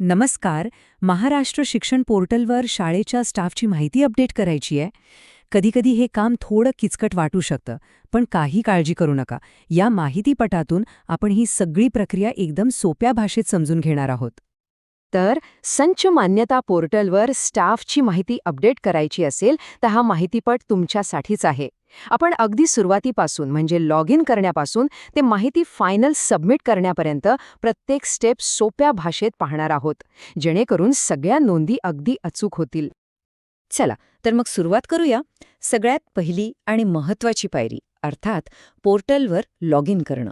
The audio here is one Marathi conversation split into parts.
नमस्कार महाराष्ट्र शिक्षण पोर्टलवर शाळेच्या स्टाफची माहिती अपडेट करायची आहे. कधीकधी हे काम थोडं किचकट वाटू शकतं पण काही काळजी करू नका. या माहितीपटातून आपण ही सगळी प्रक्रिया एकदम सोप्या भाषेत समजून घेणार आहोत. तर संच मान्यता पोर्टलवर स्टाफची माहिती अपडेट करायची असेल तर हा माहितीपट तुमच्यासाठीच आहे. आपण अगदी सुरुवातीपासून म्हणजे लॉग इन करण्यापासून ते माहिती फायनल सबमिट करण्यापर्यंत प्रत्येक स्टेप सोप्या भाषेत पाहणार आहोत जेणेकरून सगळ्या नोंदी अगदी अचूक होतील. चला तर मग सुरुवात करूया. सगळ्यात पहिली आणि महत्वाची पायरी अर्थात पोर्टलवर लॉग इन करणं.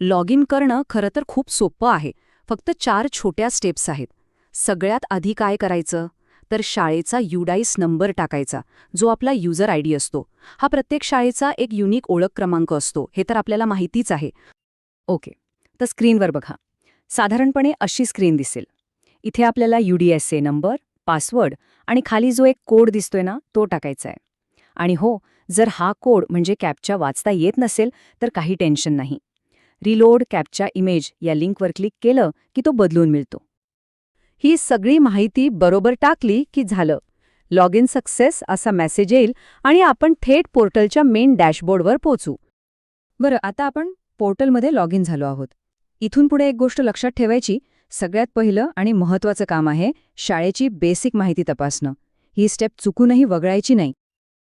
लॉग इन करणं खरं तर खूप सोपं आहे फक्त चार छोट्या स्टेप्स आहेत. सगळ्यात आधी काय करायचं? तर शाळेचा युडाईस नंबर टाकायचा जो आपला युजर आय डी असतो. हा प्रत्येक शाळेचा एक युनिक ओळख क्रमांक असतो हे तर आपल्याला माहितीच आहे. ओके तर स्क्रीनवर बघा. साधारणपणे अशी स्क्रीन दिसेल. इथे आपल्याला U D S A number password आणि खाली जो एक कोड दिसतोय ना तो टाकायचा आहे. आणि हो जर हा कोड म्हणजे कॅपच्या वाचता येत नसेल तर काही टेन्शन नाही. रिलोड कॅपच्या इमेज या लिंकवर क्लिक केलं की तो बदलून मिळतो. ही सगळी माहिती बरोबर टाकली की झालं. लॉग इन सक्सेस असा मेसेज येईल आणि आपण थेट पोर्टलच्या मेन डॅशबोर्डवर पोचू बरं आता आपण पोर्टलमध्ये लॉग इन झालो आहोत. इथून पुढे एक गोष्ट लक्षात ठेवायची सगळ्यात पहिलं आणि महत्वाचं काम आहे शाळेची बेसिक माहिती तपासणं. ही स्टेप चुकूनही वगळायची नाही.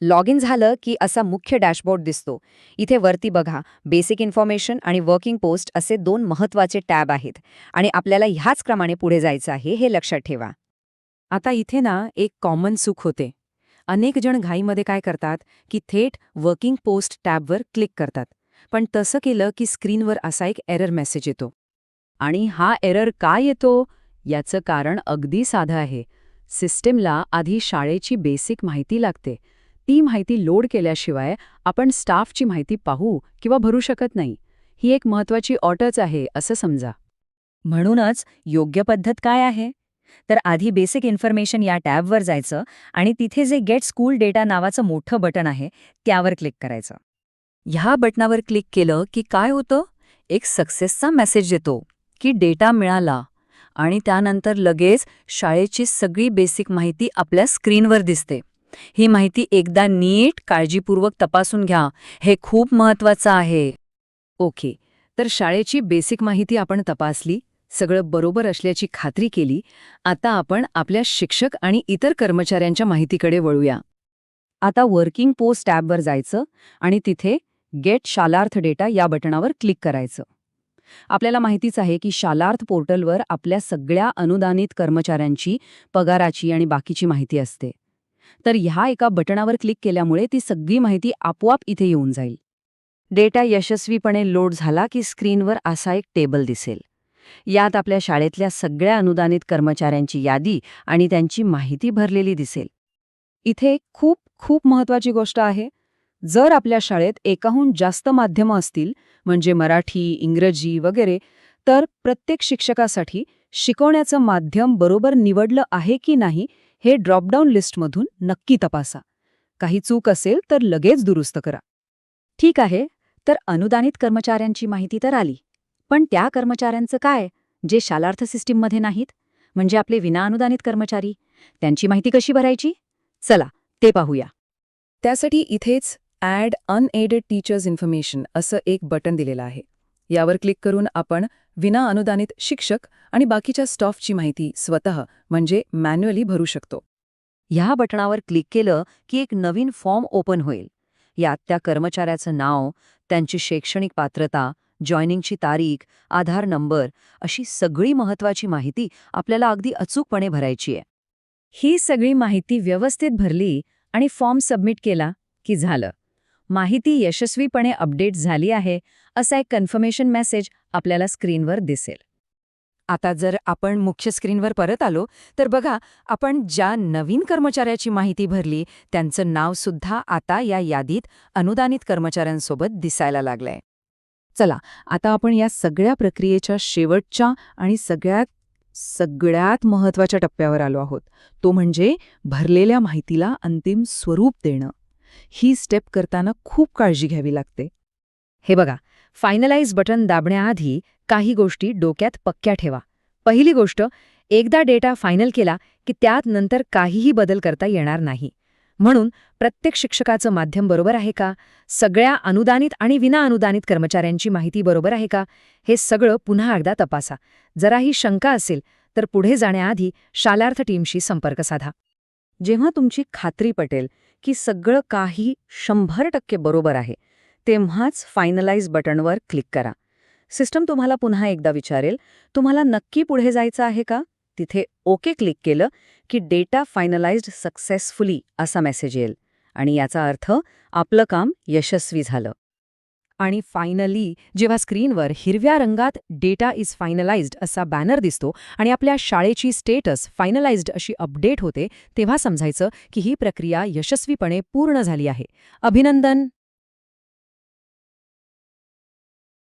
लॉग इन झालं की असा मुख्य डॅशबोर्ड दिसतो. इथे वरती बघा बेसिक इन्फॉर्मेशन आणि वर्किंग पोस्ट असे दोन महत्त्वाचे टॅब आहेत आणि आपल्याला ह्याच क्रमाने पुढे जायचं आहे हे लक्षात ठेवा. आता इथे ना एक कॉमन सुख होते. अनेक जण घाईमध्ये काय करतात की थेट वर्किंग पोस्ट टॅबवर क्लिक करतात. पण तसं केलं की स्क्रीनवर असा एक एरर मेसेज येतो. आणि हा एरर का येतो? याचं कारण अगदी साधं आहे. सिस्टीमला आधी शाळेची बेसिक माहिती लागते. ती माहिती लोड केल्याशिवाय आपण स्टाफची माहिती पाहू किंवा भरू शकत नाही. ही एक महत्वाची ऑटच आहे असं समजा. म्हणूनच योग्य पद्धत काय आहे? तर आधी बेसिक इन्फॉर्मेशन या टॅबवर जायचं आणि तिथे जे गेट स्कूल डेटा नावाचं मोठं बटन आहे त्यावर क्लिक करायचं. ह्या बटनावर क्लिक केलं की काय होतं? एक सक्सेसचा मेसेज येतो की डेटा मिळाला आणि त्यानंतर लगेच शाळेची सगळी बेसिक माहिती आपल्या स्क्रीनवर दिसते. ही माहिती एकदा नीट काळजीपूर्वक तपासून घ्या. हे खूप महत्वाचं आहे. ओके. तर शाळेची बेसिक माहिती आपण तपासली सगळं बरोबर असल्याची खात्री केली आता आपण आपल्या शिक्षक आणि इतर कर्मचाऱ्यांच्या माहितीकडे वळूया. आता वर्किंग पोस्ट ॲपवर जायचं आणि तिथे गेट शालार्थ डेटा या बटणावर क्लिक करायचं. आपल्याला माहितीच आहे की शालार्थ पोर्टलवर आपल्या सगळ्या अनुदानित कर्मचाऱ्यांची पगाराची आणि बाकीची माहिती असते. तर ह्या एका बटणावर क्लिक केल्यामुळे ती सगळी माहिती आपोआप इथे येऊन जाईल. डेटा यशस्वीपणे लोड झाला की स्क्रीनवर असा एक टेबल दिसेल. यात आपल्या शाळेतल्या सगळ्या अनुदानित कर्मचाऱ्यांची यादी आणि त्यांची माहिती भरलेली दिसेल. इथे खूप खूप महत्वाची गोष्ट आहे. जर आपल्या शाळेत एकाहून जास्त माध्यमं असतील म्हणजे मराठी इंग्रजी वगैरे तर प्रत्येक शिक्षकासाठी शिकवण्याचं माध्यम बरोबर निवडलं आहे की नाही हे ड्रॉपडाऊन लिस्टमधून नक्की तपासा. काही चूक असेल तर लगेच दुरुस्त करा. ठीक आहे तर अनुदानित कर्मचाऱ्यांची माहिती तर आली. पण त्या कर्मचाऱ्यांचं काय? जे शालार्थ सिस्टीममध्ये नाहीत? म्हणजे आपले विनाअनुदानित कर्मचारी? त्यांची माहिती कशी भरायची? चला ते पाहूया. त्यासाठी इथेच ॲड अनएडेड टीचर्स इन्फॉर्मेशन असं एक बटन दिलेलं आहे. यावर क्लिक करून आपण विना अनुदानित शिक्षक आणि बाकीच्या स्टॉफची माहिती स्वतः म्हणजे मॅन्युअली भरू शकतो. ह्या बटणावर क्लिक केलं की एक नवीन फॉर्म ओपन होईल. यात त्या कर्मचाऱ्याचं नाव त्यांची शैक्षणिक पात्रता जॉईनिंगची तारीख आधार नंबर अशी सगळी महत्वाची माहिती आपल्याला अगदी अचूकपणे भरायची आहे. ही सगळी माहिती व्यवस्थित भरली आणि फॉर्म सबमिट केला की झालं. माहिती यशस्वीपणे अपडेट झाली आहे असा एक कन्फर्मेशन मेसेज आपल्याला स्क्रीनवर दिसेल. आता जर आपण मुख्य स्क्रीनवर परत आलो तर बघा आपण ज्या नवीन कर्मचाऱ्याची माहिती भरली त्यांचं नावसुद्धा आता या यादीत अनुदानित कर्मचाऱ्यांसोबत दिसायला लागलंय. चला आता आपण या सगळ्या प्रक्रियेच्या शेवटच्या आणि सगळ्यात सगळ्यात महत्त्वाच्या टप्प्यावर आलो आहोत. तो म्हणजे भरलेल्या माहितीला अंतिम स्वरूप देणं. ही स्टेप करताना खूप काळजी घ्यावी लागते. हे बघा फायनलाइज बटन दाबण्याआधी काही गोष्टी डोक्यात पक्क्या ठेवा. पहिली गोष्ट एकदा डेटा फायनल केला की त्यात नंतर काहीही बदल करता येणार नाही. म्हणून प्रत्येक शिक्षकाचं माध्यम बरोबर आहे का? सगळ्या अनुदानित आणि विनाअनुदानित कर्मचाऱ्यांची माहिती बरोबर आहे का? हे सगळं पुन्हा एकदा तपासा. जराही शंका असेल तर पुढे जाण्याआधी शालार्थ टीमशी संपर्क साधा. जेव्हा तुमची खात्री पटेल की सगळं काही शंभर टक्के बरोबर आहे तेव्हाच फायनलाइज बटनवर क्लिक करा. सिस्टम तुम्हाला पुन्हा एकदा विचारेल तुम्हाला नक्की पुढे जायचं आहे का? तिथे ओके क्लिक केलं की डेटा फायनलाइज्ड सक्सेसफुली असा मेसेज येईल. आणि याचा अर्थ आपलं काम यशस्वी झालं. आणि फायनली जेव्हा स्क्रीनवर हिरव्या रंगात डेटा इज फायनलाइज्ड असा बॅनर दिसतो आणि आपल्या शाळेची स्टेटस फायनलाइज्ड अशी अपडेट होते तेव्हा समजायचं की ही प्रक्रिया यशस्वीपणे पूर्ण झाली आहे. अभिनंदन!